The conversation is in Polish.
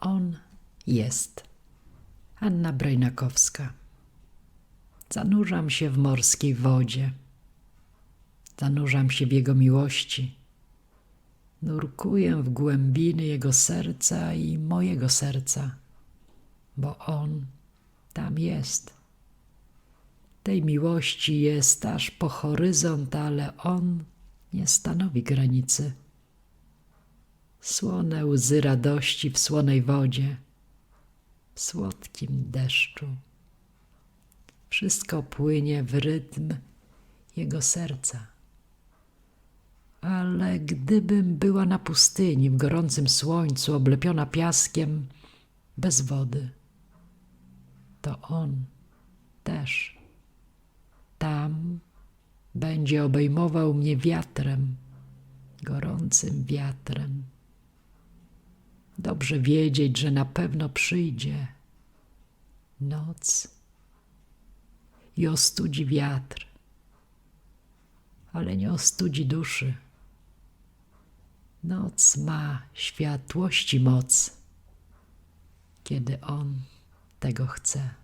On jest. Anna Brejnakowska. Zanurzam się w morskiej wodzie. Zanurzam się w Jego miłości. Nurkuję w głębiny Jego serca i mojego serca, bo On tam jest. Tej miłości jest aż po horyzont, ale On nie stanowi granicy. Słone łzy radości w słonej wodzie, w słodkim deszczu. Wszystko płynie w rytm Jego serca. Ale gdybym była na pustyni, w gorącym słońcu, oblepiona piaskiem, bez wody, to On też tam będzie obejmował mnie wiatrem, gorącym wiatrem. Dobrze wiedzieć, że na pewno przyjdzie noc i ostudzi wiatr, ale nie ostudzi duszy. Noc ma światłości moc, kiedy On tego chce.